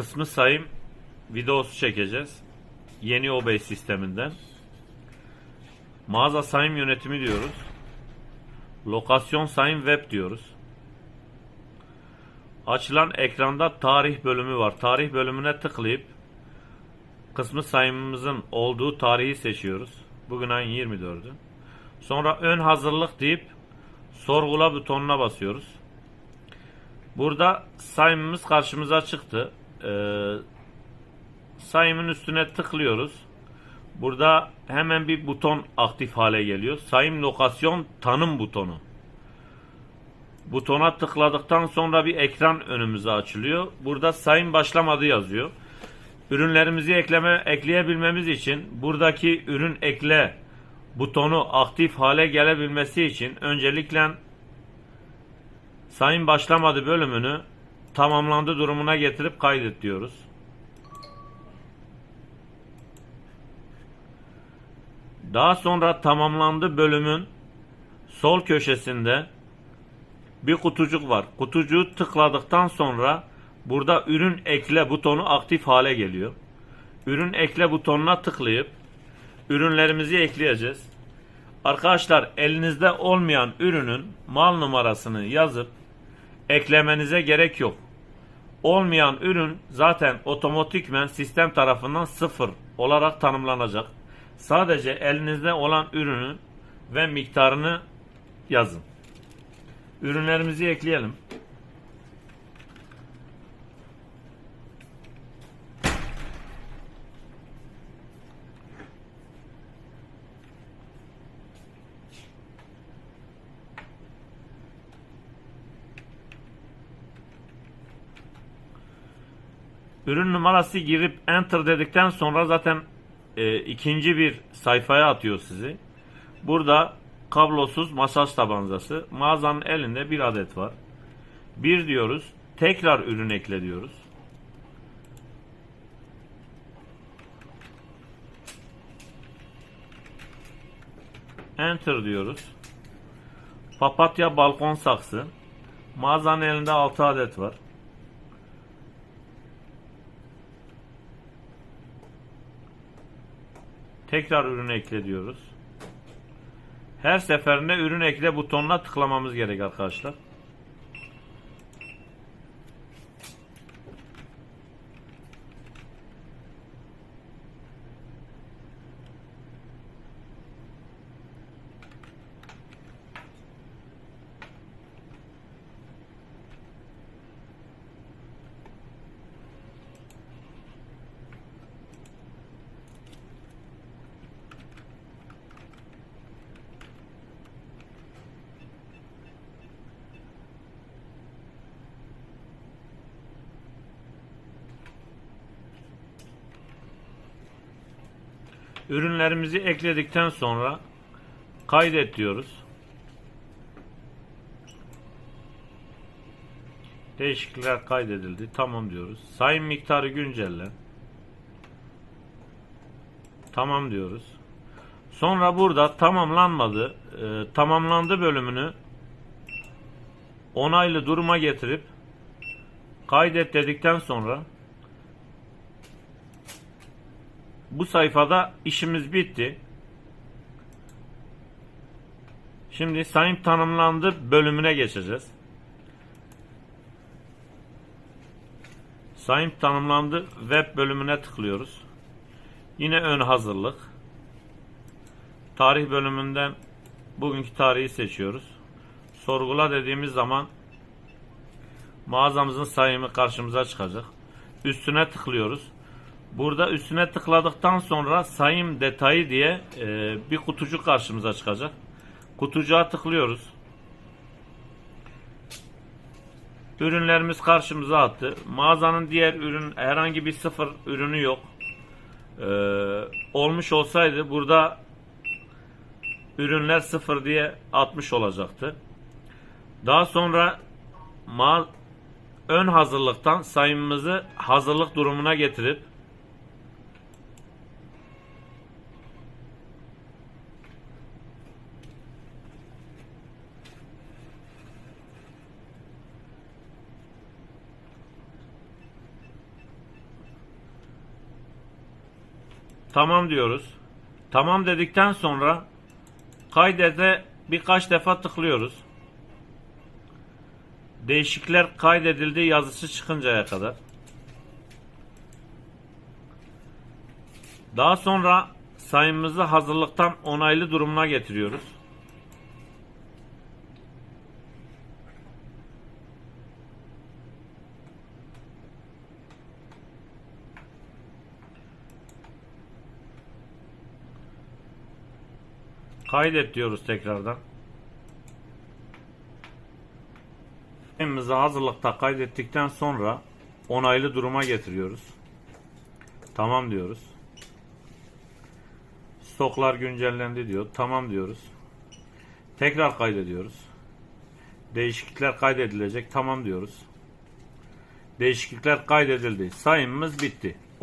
kısmı sayım videosu çekeceğiz. Yeni OBey sisteminden. Mağaza sayım yönetimi diyoruz. Lokasyon sayım web diyoruz. Açılan ekranda tarih bölümü var. Tarih bölümüne tıklayıp kısmı sayımımızın olduğu tarihi seçiyoruz. Bugün ayın 24'ü. Sonra ön hazırlık deyip sorgula butonuna basıyoruz. Burada sayımımız karşımıza çıktı. Ee, sayımın üstüne tıklıyoruz. Burada hemen bir buton aktif hale geliyor. Sayım lokasyon tanım butonu. Butona tıkladıktan sonra bir ekran önümüze açılıyor. Burada sayım başlamadı yazıyor. Ürünlerimizi ekleme ekleyebilmemiz için buradaki ürün ekle butonu aktif hale gelebilmesi için öncelikle sayım başlamadı bölümünü tamamlandı durumuna getirip kaydet diyoruz. Daha sonra tamamlandı bölümün sol köşesinde bir kutucuk var. Kutucuğu tıkladıktan sonra burada ürün ekle butonu aktif hale geliyor. Ürün ekle butonuna tıklayıp ürünlerimizi ekleyeceğiz. Arkadaşlar elinizde olmayan ürünün mal numarasını yazıp eklemenize gerek yok. Olmayan ürün zaten otomatikmen sistem tarafından sıfır olarak tanımlanacak. Sadece elinizde olan ürünü ve miktarını yazın. Ürünlerimizi ekleyelim. Ürün numarası girip enter dedikten sonra zaten e, ikinci bir sayfaya atıyor sizi. Burada kablosuz masaj tabancası. Mağazanın elinde bir adet var. Bir diyoruz. Tekrar ürün ekle diyoruz. Enter diyoruz. Papatya balkon saksı. Mağazanın elinde 6 adet var. Tekrar ürün ekle diyoruz. Her seferinde ürün ekle butonuna tıklamamız gerek arkadaşlar. Ürünlerimizi ekledikten sonra kaydet diyoruz. Değişiklikler kaydedildi. Tamam diyoruz. Sayım miktarı güncelle. Tamam diyoruz. Sonra burada tamamlanmadı, e, tamamlandı bölümünü onaylı duruma getirip kaydet dedikten sonra bu sayfada işimiz bitti. Şimdi sayım tanımlandı bölümüne geçeceğiz. Sayım tanımlandı web bölümüne tıklıyoruz. Yine ön hazırlık. Tarih bölümünden bugünkü tarihi seçiyoruz. Sorgula dediğimiz zaman mağazamızın sayımı karşımıza çıkacak. Üstüne tıklıyoruz. Burada üstüne tıkladıktan sonra sayım detayı diye e, bir kutucuk karşımıza çıkacak. Kutucuğa tıklıyoruz. Ürünlerimiz karşımıza attı. Mağazanın diğer ürün herhangi bir sıfır ürünü yok. E, olmuş olsaydı burada ürünler sıfır diye atmış olacaktı. Daha sonra mal ön hazırlıktan sayımımızı hazırlık durumuna getirip Tamam diyoruz. Tamam dedikten sonra kaydete birkaç defa tıklıyoruz. Değişiklikler kaydedildi yazısı çıkıncaya kadar. Daha sonra sayımızı hazırlıktan onaylı durumuna getiriyoruz. Kaydet diyoruz tekrardan. Sayımızı hazırlıkta kaydettikten sonra onaylı duruma getiriyoruz. Tamam diyoruz. Stoklar güncellendi diyor. Tamam diyoruz. Tekrar kaydediyoruz. Değişiklikler kaydedilecek. Tamam diyoruz. Değişiklikler kaydedildi. Sayımımız bitti.